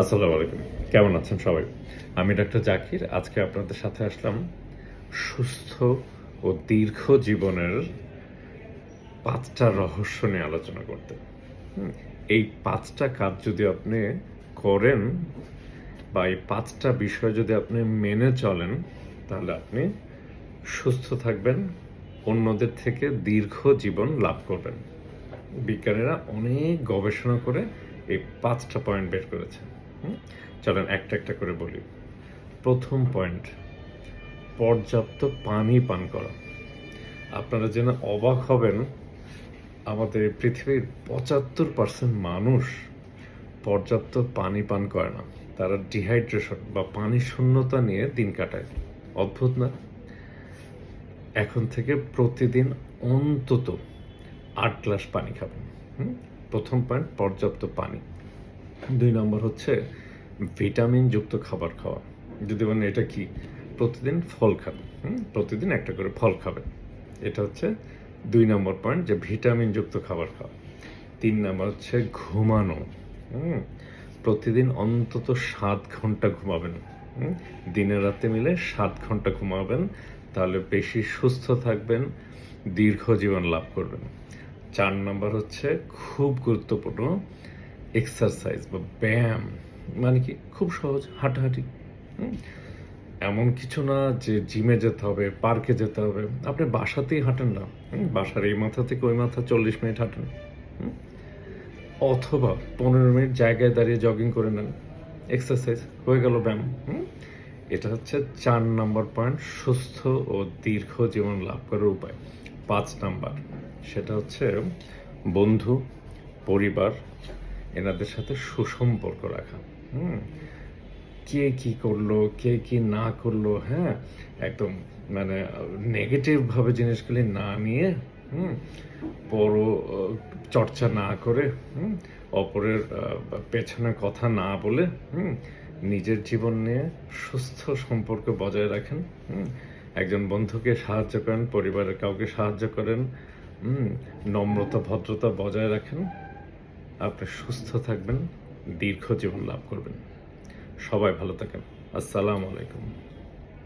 আসসালামু আলাইকুম। কেমন আছেন সবাই? আমি ডাক্তার জাকির। আজকে আপনাদের সাথে আসলাম সুস্থ ও দীর্ঘ জীবনের পাঁচটা রহস্য নিয়ে আলোচনা করতে। এই পাঁচটা কাজ যদি আপনি করেন বা এই পাঁচটা বিষয় যদি আপনি মেনে চলেন, তাহলে আপনি সুস্থ থাকবেন, অন্যদের থেকে দীর্ঘ জীবন লাভ করবেন। বিজ্ঞানীরা অনেক গবেষণা করে এই পাঁচটা পয়েন্ট বের করেছে? চলেন একটা একটা করে বলি। প্রথম পয়েন্ট পর্যাপ্ত পানি পান করা। আপনারা যেন অবাক হবেন, আমাদের পৃথিবীর পঁচাত্তর পার্সেন্ট মানুষ পর্যাপ্ত পানি পান করে না। তারা ডিহাইড্রেশন বা পানি শূন্যতা নিয়ে দিন কাটায়। অদ্ভুত না? এখন থেকে প্রতিদিন অন্তত আট গ্লাস পানি খাবেন। হুম? প্রথম পয়েন্ট পর্যাপ্ত পানি। দুই নম্বর হচ্ছে ভিটামিন যুক্ত খাবার খাওয়া যদি বলেন এটা কি প্রতিদিন ফল হুম? প্রতিদিন একটা করে ফল খাবেন এটা হচ্ছে দুই নম্বর পয়েন্ট যে ভিটামিন যুক্ত খাবার খাওয়া তিন নম্বর হচ্ছে ঘুমানো? প্রতিদিন অন্তত সাত ঘণ্টা ঘুমাবেন? দিনে রাতে মিলে সাত ঘণ্টা ঘুমাবেন, তাহলে বেশি সুস্থ থাকবেন, দীর্ঘ জীবন লাভ করবেন চার নম্বর হচ্ছে খুব গুরুত্বপূর্ণ এক্সারসাইজ বা ব্যায়াম মানে কি খুব সহজ, হাঁটাহাঁটি? এমন কিছু না যে জিমে যেতে হবে পার্কে যেতে হবে আপনি বাসাতেই হাঁটেন না? বাসার এই মাথা থেকে ওই মাথা চল্লিশ মিনিট হাঁটেন? অথবা পনেরো মিনিট জায়গায় দাঁড়িয়ে জগিং করে নেন এক্সারসাইজ হয়ে গেল ব্যায়াম? এটা হচ্ছে চার নম্বর পয়েন্ট সুস্থ ও দীর্ঘ জীবন লাভ করার উপায় পাঁচ নাম্বার, সেটা হচ্ছে বন্ধু, পরিবার এনাদের সাথে সুসম্পর্ক রাখা, হুম? কে কি করল, কে কি না করল হ্যাঁ? একদম মানে নেগেটিভ ভাবে জিনিসগুলি না নিয়ে, হুম? বড় চর্চা না করে, হুম? অপরের পেছনে কথা না বলে, হুম? নিজের জীবন নিয়ে সুস্থ সম্পর্ক বজায় রাখেন, হুম? একজন বন্ধুকে সাহায্য করেন, পরিবারের কাউকে সাহায্য করেন, হুম? নম্রতা, ভদ্রতা বজায় রাখেন আপনি সুস্থ থাকবেন দীর্ঘ জীবন লাভ করবেন। সবাই ভালো থাকেন। আসসালামু আলাইকুম।